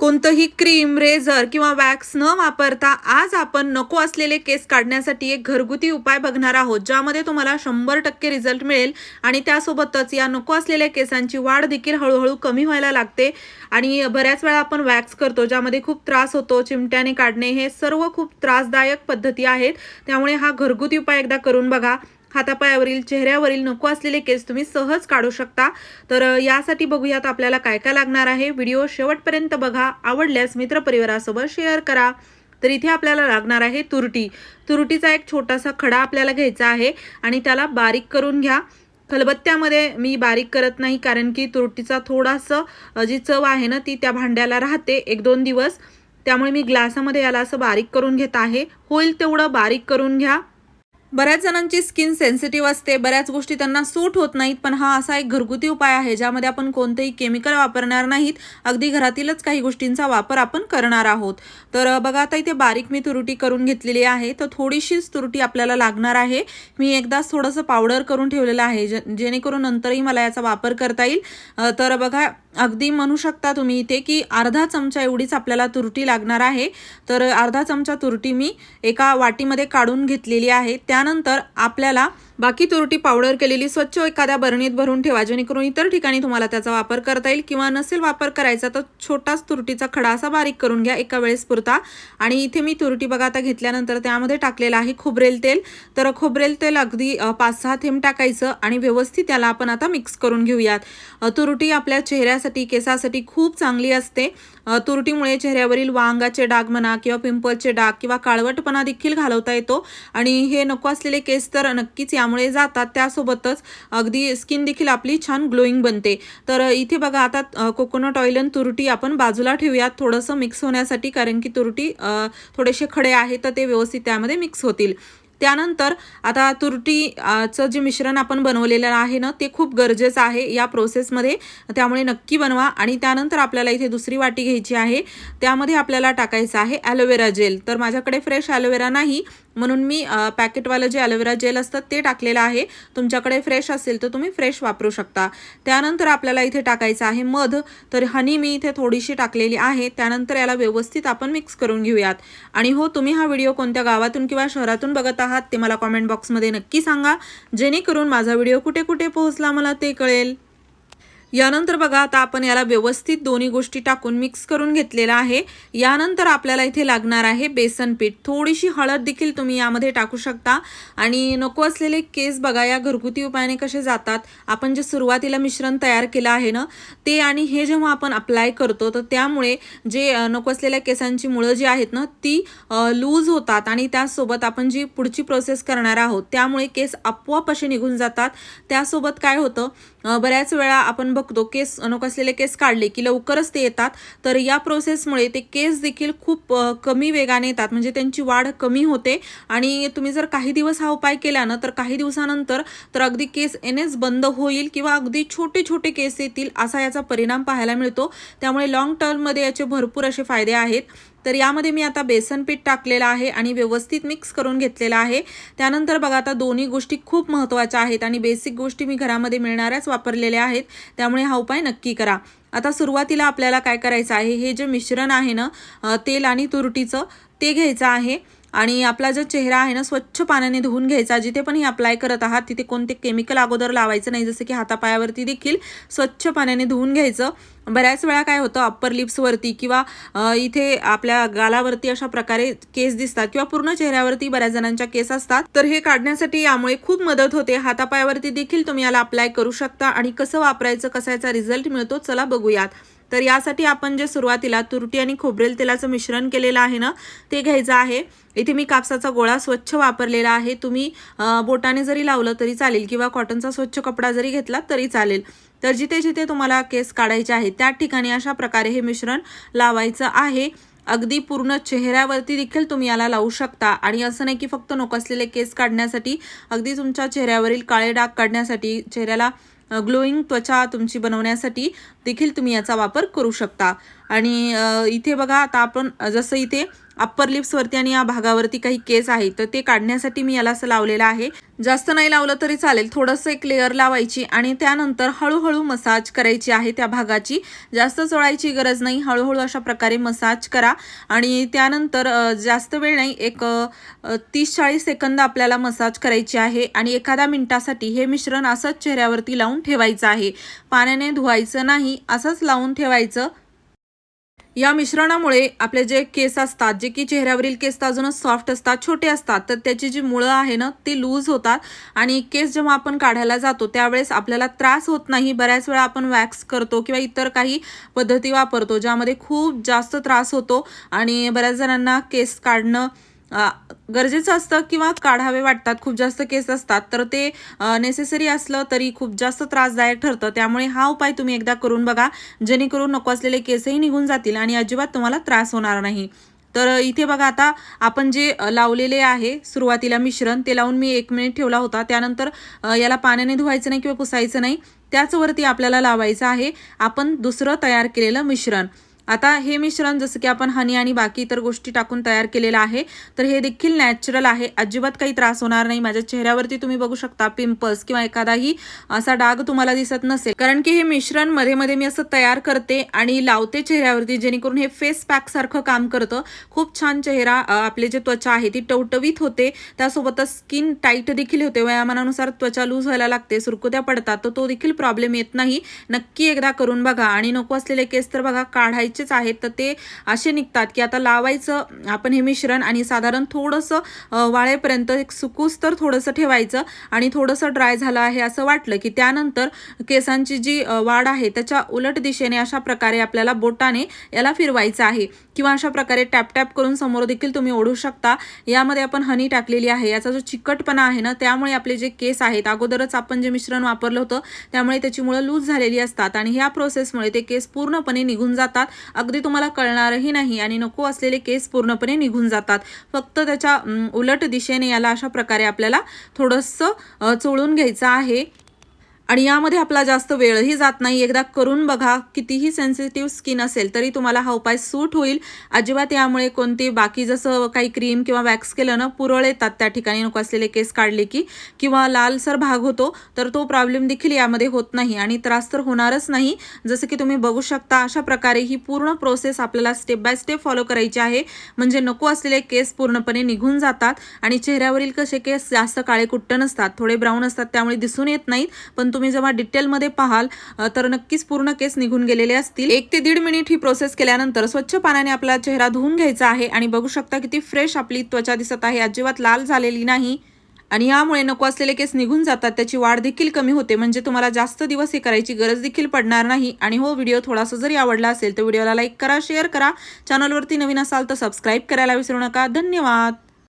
कोणतंही cream razor किंवा wax न वापरता आज आपण नको असलेले केस काढण्यासाठी एक घरगुती उपाय बघणार आहोत ज्यामध्ये तुम्हाला शंभर टक्के रिझल्ट मिळेल आणि त्यासोबतच या नको असलेल्या केसांची वाढ देखील हळूहळू कमी व्हायला लागते आणि बऱ्याच वेळा आपण वॅक्स करतो ज्यामध्ये खूप त्रास होतो चिमट्याने काढणे हे सर्व खूप त्रासदायक पद्धती आहेत. त्यामुळे हा घरगुती उपाय एकदा करून बघा. हातापायावरील चेहऱ्यावरील नको असलेले केस तुम्ही सहज काढू शकता. तर यासाठी बघूयात आपल्याला काय काय लागणार आहे. व्हिडिओ शेवटपर्यंत बघा. आवडल्यास मित्रपरिवारासोबत शेअर करा. तर इथे आपल्याला लागणार आहे तुरटी. तुरटीचा एक छोटासा खडा आपल्याला घ्यायचा आहे आणि त्याला बारीक करून घ्या. खलबत्त्यामध्ये मी बारीक करत नाही कारण की तुरटीचा थोडासा जी चव आहे ना ती त्या भांड्याला राहते एक दोन दिवस. त्यामुळे मी ग्लासामध्ये याला असं बारीक करून घेत आहे. होईल तेवढं बारीक करून घ्या. बऱ्याच जणांची स्किन सेन्सिटिव्ह असते बऱ्याच गोष्टी त्यांना सूट होत नाहीत पण हा असा एक घरगुती उपाय आहे ज्यामध्ये आपण कोणतेही केमिकल वापरणार नाहीत. अगदी घरातीलच काही गोष्टींचा वापर आपण करणार आहोत. तर बघा आता इथे बारीक मी तुरटी करून घेतलेली आहे. तर थोडीशीच तुरटी आपल्याला लागणार आहे. मी एकदाच थोडंसं पावडर करून ठेवलेलं आहे जे जेणेकरून नंतरही मला याचा वापर करता येईल. तर बघा अगदी म्हणू शकता तुम्ही इथे की अर्धा चमचा एवढीच आपल्याला तुरटी लागणार आहे. तर अर्धा चमचा तुरटी मी एका वाटीमध्ये काढून घेतलेली आहे. त्यानंतर आपल्याला बाकी तुरटी पावडर केलेली स्वच्छ एखाद्या बरणीत भरून ठेवा जेणेकरून इतर ठिकाणी तुम्हाला त्याचा वापर करता येईल किंवा नसेल वापर करायचा तर छोटाच तुरटीचा खडा असा बारीक करून घ्या एका वेळेस पुरता. आणि इथे मी तुरटी बघा आता घेतल्यानंतर त्यामध्ये टाकलेलं आहे खोबरेल तेल. तर खोबरेल तेल अगदी पाच सहा थेंब टाकायचं आणि व्यवस्थित त्याला आपण आता मिक्स करून घेऊयात. तुरटी आपल्या चेहऱ्यासाठी केसासाठी खूप चांगली असते. तुरटीमुळे चेहऱ्यावरील वांगाचे डाग म्हणा किंवा पिंपलचे डाग किंवा काळवटपणा देखील घालवता येतो. आणि हे नको असलेले केस तर नक्कीच यामुळे जातात. त्यासोबतच अगदी स्किन देखील आपली छान ग्लोईंग बनते. तर इथे बघा आता कोकोनट ऑइल आणि तुरटी आपण बाजूला ठेवूयात थोडंसं मिक्स होण्यासाठी कारण की तुरटी थोडेसे खडे आहेत तर ते व्यवस्थित त्यामध्ये मिक्स होतील. त्यानंतर आता तुरटीचं जे मिश्रण आपण बनवलेलं आहे ना ते खूप गरजेचं आहे या प्रोसेसमध्ये त्यामुळे नक्की बनवा आणि त्यानंतर आपल्याला इथे दुसरी वाटी घ्यायची आहे. त्यामध्ये आपल्याला टाकायचं आहे ॲलोवेरा जेल तर माझ्याकडे फ्रेश ॲलोवेरा नाही म्हणून मी पॅकेटवालं जे ॲलोवेरा जेल असतं ते टाकलेलं आहे. तुमच्याकडे फ्रेश असेल तर तुम्ही फ्रेश वापरू शकता. त्यानंतर आपल्याला इथे टाकायचं आहे मध. तर हनी मी इथे थोडीशी टाकलेली आहे. त्यानंतर याला व्यवस्थित आपण मिक्स करून घेऊयात. आणि हो तुम्ही हा व्हिडिओ कोणत्या गावातून किंवा शहरातून बघत आहात ते मला कॉमेंट बॉक्समध्ये नक्की सांगा. जेणेकरून माझा व्हिडिओ कुठे कुठे पोहोचला मला ते कळेल. यानंतर बघा आता आपण याला व्यवस्थित दोन्ही गोष्टी टाकून मिक्स करून घेतलेला आहे. यानंतर आपल्याला इथे लागणार आहे बेसन पीठ. थोडीशी हळद देखील तुम्ही यामध्ये टाकू शकता. आणि नको असलेले केस बघा या घरगुती उपायाने कसे जातात. आपण जे सुरुवातीला मिश्रण तयार केलं आहे ना ते आणि हे जेव्हा आपण अप्लाय करतो तर त्यामुळे जे नको असलेल्या केसांची मुळं जी आहेत ना ती लूज होतात. आणि त्यासोबत आपण जी पुढची प्रोसेस करणार आहोत त्यामुळे केस आपोआप असे निघून जातात. त्यासोबत काय होतं बऱ्याच वेळा आपण बघतो केस नको असलेले केस काढले की लवकरच ते येतात. तर या प्रोसेसमुळे ते केस देखील खूप कमी वेगाने येतात. म्हणजे त्यांची वाढ कमी होते. आणि तुम्ही जर काही दिवस हा उपाय केला ना तर काही दिवसानंतर तर अगदी केस येणेच बंद होईल किंवा अगदी छोटे छोटे केस येतील असा याचा परिणाम पाहायला मिळतो. त्यामुळे लॉंग टर्ममध्ये याचे भरपूर असे फायदे आहेत. तर यामध्ये मी आता बेसन पीठ टाकलेलं आहे आणि व्यवस्थित मिक्स करून घेतलेलं आहे. त्यानंतर बघा आता दोन्ही गोष्टी खूप महत्त्वाच्या आहेत आणि बेसिक गोष्टी मी घरामध्ये मिळणाऱ्याच वापरलेल्या आहेत. त्यामुळे हा उपाय नक्की करा. आता सुरुवातीला आपल्याला काय करायचं आहे? हे जे मिश्रण आहे ना तेल आणि तुरटीचं ते घ्यायचं आहे. आणि आपला जो चेहरा आहे ना स्वच्छ पाण्याने धुवून घ्यायचा जिथे पण हे अप्लाय करत आहात तिथे कोणते केमिकल अगोदर लावायचं नाही जसं की हातापायावरती देखील स्वच्छ पाण्याने धुवून घ्यायचं. बऱ्याच वेळा काय होतं अप्पर लिप्सवरती किंवा इथे आपल्या गालावरती अशा प्रकारे केस दिसतात किंवा पूर्ण चेहऱ्यावरती बऱ्याच जणांच्या केस असतात. तर हे काढण्यासाठी यामुळे खूप मदत होते. हातापायावरती देखील तुम्ही याला अप्लाय करू शकता आणि कसं वापरायचं कसा याचा रिझल्ट मिळतो चला बघूयात. तर यासाठी आपण जे सुरुवातीला तुरटी आणि खोबरेल तेलाचं मिश्रण केलेलं आहे ना ते घ्यायचं आहे. इथे मी कापसाचा गोळा स्वच्छ वापरलेला आहे. तुम्ही बोटाने जरी लावलं तरी चालेल किंवा कॉटनचा स्वच्छ कपडा जरी घेतला तरी चालेल. तर जिथे जिथे तुम्हाला केस काढायचे आहे त्या ठिकाणी अशा प्रकारे हे मिश्रण लावायचं आहे. अगदी पूर्ण चेहऱ्यावरती देखील तुम्ही याला लावू शकता. आणि असं नाही की फक्त नोकसलेले असलेले केस काढण्यासाठी अगदी तुमच्या चेहऱ्यावरील काळे डाग काढण्यासाठी चेहऱ्याला ग्लोईंग त्वचा तुमची बनवण्यासाठी देखील तुम्ही याचा वापर करू शकता. आणि इथे बघा आता आपण जसं इथे अप्पर लिप्सवरती आणि या भागावरती काही केस आहे तर ते काढण्यासाठी मी याला असं लावलेलं आहे. जास्त नाही लावलं तरी चालेल थोडंसं एक लेअर लावायची आणि त्यानंतर हळूहळू मसाज करायची आहे त्या भागाची. जास्त चोळायची गरज नाही हळूहळू अशा प्रकारे मसाज करा. आणि त्यानंतर जास्त वेळ नाही एक तीस चाळीस सेकंद आपल्याला मसाज करायची आहे आणि एखाद्या मिनिटासाठी हे मिश्रण असंच चेहऱ्यावरती लावून ठेवायचं आहे. पाण्याने धुवायचं नाही असंच लावून ठेवायचं. या मिश्रणामुळे आपले जे केस असतात जे की चेहऱ्यावरील केस तर अजूनच सॉफ्ट असतात छोटे असतात तर त्याची जी मुळं आहे ना ती लूज होतात. आणि केस जेव्हा आपण काढायला जातो त्यावेळेस आपल्याला त्रास होत नाही. बऱ्याच वेळा आपण वॅक्स करतो किंवा इतर काही पद्धती वापरतो ज्यामध्ये खूप जास्त त्रास होतो. आणि बऱ्याच जणांना केस काढणं गरजेचं असतं किंवा काढावे वाटतात. खूप जास्त केस असतात. तर ते नेसेसरी असलं तरी खूप जास्त त्रासदायक ठरतं. त्यामुळे हा उपाय तुम्ही एकदा करून बघा. जेणेकरून नको असलेले केसही निघून जातील आणि अजिबात तुम्हाला त्रास होणार नाही. तर इथे बघा आता आपण जे लावलेले आहे सुरुवातीला मिश्रण ते लावून मी एक मिनिट ठेवला होता. त्यानंतर याला पाण्याने धुवायचं नाही किंवा पुसायचं नाही. त्याचवरती आपल्याला लावायचं आहे. आपण दुसरं तयार केलेलं मिश्रण. आता हे मिश्रण जसं की आपण हनी आणि बाकी इतर गोष्टी टाकून तयार केलेलं आहे तर हे देखील नॅचरल आहे. अजिबात काही त्रास होणार नाही. माझ्या चेहऱ्यावरती तुम्ही बघू शकता पिंपल्स किंवा एखादाही असा डाग तुम्हाला दिसत नसेल. कारण की हे मिश्रणमध्ये मध्ये मी असं तयार करते आणि लावते चेहऱ्यावरती जेणेकरून हे फेस पॅक सारखं काम करतं. खूप छान चेहरा आपले जे त्वचा आहे ती टवटवीत होते. त्यासोबतच स्किन टाईट देखील होते. वयामानानुसार त्वचा लूज व्हायला लागते सुरकुत्या पडतात तर तो देखील प्रॉब्लेम येत नाही. नक्की एकदा करून बघा. आणि नको असलेले केस तर बघा काढायचे काढायचेच आहेत. तर ते असे निघतात की आता लावायचं आपण हे मिश्रण आणि साधारण थोडंसं वाळेपर्यंत एक सुकूस तर थोडंसं ठेवायचं आणि थोडंसं ड्राय झालं आहे असं वाटलं की त्यानंतर केसांची जी वाढ आहे त्याच्या उलट दिशेने अशा प्रकारे आपल्याला बोटाने याला फिरवायचं आहे. किंवा अशा प्रकारे टॅप टॅप करून समोर देखील तुम्ही ओढू शकता. यामध्ये आपण हनी टाकलेली आहे. याचा जो चिकटपणा आहे ना त्यामुळे आपले जे केस आहेत अगोदरच आपण जे मिश्रण वापरलं होतं त्यामुळे त्याची मुळं लूज झालेली असतात आणि ह्या प्रोसेसमुळे ते केस पूर्णपणे निघून जातात अगदी तुम्हाला कळणारही नाही आणि नको असलेले केस पूर्णपणे निघून जातात. फक्त त्याच्या उलट दिशेने याला अशा प्रकारे आपल्याला थोडंसं चोळून घ्यायचं आहे. आणि यामध्ये आपला जास्त वेळही जात नाही. एकदा करून बघा कितीही सेन्सिटिव्ह स्किन असेल तरी तुम्हाला हा उपाय सूट होईल. अजिबात यामुळे कोणती बाकी जसं काही क्रीम किंवा वॅक्स केलं ना पुरळ येतात त्या ठिकाणी. नको असलेले केस काढले की किंवा लालसर भाग होतो तर तो प्रॉब्लेम देखील यामध्ये होत नाही आणि त्रास तर होणारच नाही. जसं की तुम्ही बघू शकता अशा प्रकारे ही पूर्ण प्रोसेस आपल्याला स्टेप बाय स्टेप फॉलो करायची आहे. म्हणजे नको असलेले केस पूर्णपणे निघून जातात आणि चेहऱ्यावरील कसे केस जास्त काळे कुट्ट नसतात थोडे ब्राऊन असतात त्यामुळे दिसून येत नाहीत. पण तुम्ही जेव्हा डिटेलमध्ये पाहाल तर नक्कीच पूर्ण केस निघून गेलेले असतील. एक ते दीड मिनिट ही प्रोसेस केल्यानंतर स्वच्छ पाण्याने आपला चेहरा धुवून घ्यायचा आहे आणि बघू शकता किती फ्रेश आपली त्वचा दिसत आहे. अजिबात लाल झालेली नाही. आणि यामुळे नको असलेले केस निघून जातात. त्याची वाढ देखील कमी होते. म्हणजे तुम्हाला जास्त दिवस हे करायची गरज देखील पडणार नाही. आणि हो व्हिडिओ थोडासा जरी आवडला असेल तर व्हिडिओला लाईक करा शेअर करा. चॅनलवरती नवीन असाल तर सबस्क्राईब करायला विसरू नका. धन्यवाद!